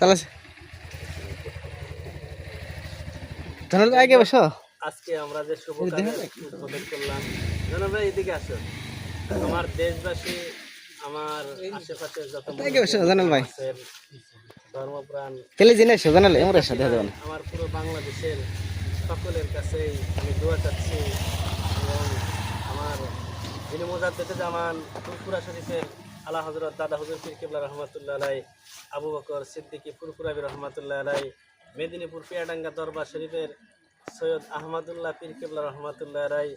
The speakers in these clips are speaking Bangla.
চালাচ্ছে জানাল আগে বসো। আজকে আমরা যে শুভ উদ্বোধন করলাম। জানো ভাই এদিকে আসো। আমার দেশবাসী আমার আশেপাশে যত আগে বসো জানাল ভাই। ধর্মপ্রাণ তেলে জিনিস এসো জানালে এমন এসো দেখা দেবেন আমার পুরো বাংলাদেশের সকলের কাছেই আমি দোয়া চাচ্ছি। এবং আমার যিনি মোজাদ্দেদে জামান ফুরফুরা শরীফের আলা হজরত দাদা হুজুর পীর কিবলা রহমতুল্লাহ আলাই আবু বকর সিদ্দিকী ফুরফুরাবি রহমতুল্লাহ আলাই মেদিনীপুর পিয়াডাঙ্গা দরবার শরীফের সৈয়দ আহমদুল্লাহ পীর কিবলা রহমতুল্লাহ আলাই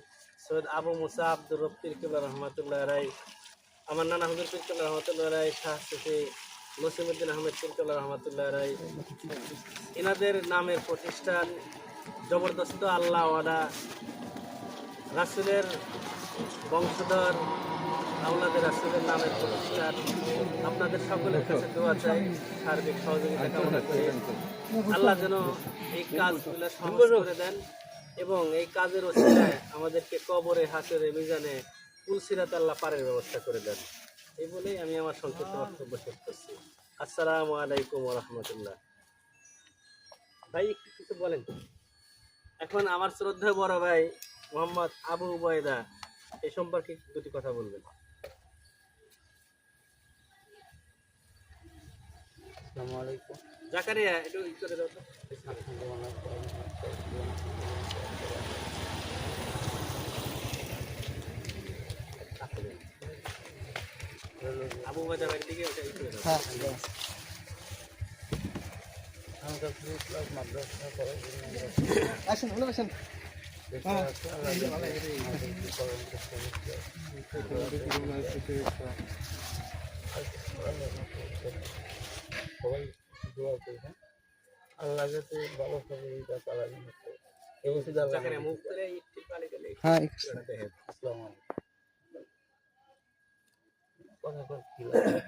সৈয়দ আবু মুসা আব্দুর রব পীর কিবলা রহমতুল্লাহ আলাই আমার নানা হুজুর পীর কিবলা রহমতুল্লাহ আলাই শাহ সুফি নসিমুদ্দিন আহমেদ পীর কিবলা রহমতুল্লাহ আলাই এনাদের নামের প্রতিষ্ঠান জবরদস্ত আল্লাহ রাসুলের বংশধর রাসুলের নামের আপনাদের সকলের কাছে দোয়া চাই, সার্বিক সহযোগিতা কামনা আল্লাহ যেন এই কাজগুলো সহজ করে দেন এবং এই কাজের আমাদেরকে কবরে, হাসরে, মিজানে তুলসিরাত আল্লাহ পারের ব্যবস্থা করে দেন। এই বলেই আমি আমার সংক্ষিপ্ত বক্তব্য শেষ করছি। আসসালামু আলাইকুম রহমতুল্লাহ। ভাই কিছু বলেন। এখন আমার শ্রদ্ধা বড় ভাই মোহাম্মদ আবু উবায়দা এই সম্পর্কে দুটি কথা বলবেন। আসসালামু আলাইকুম জাকারিয়া একটু ই করে দাও তো। আবু ভাইয়ের দিকে ওটা ই করে দাও। হ্যাঁ জন্য আসেন ভালো আসেন সবাই দোয়া করবেন আল্লাহ যাতে ভালো সহযোগিতা তারা যেন করে। এই ওষুধ আল্লাহ জাকারিয়া মুখ করে একটু পানি দিলে হ্যাঁ একটু দেখেন আসসালামু আলাইকুম কথা কথা কি লাগে?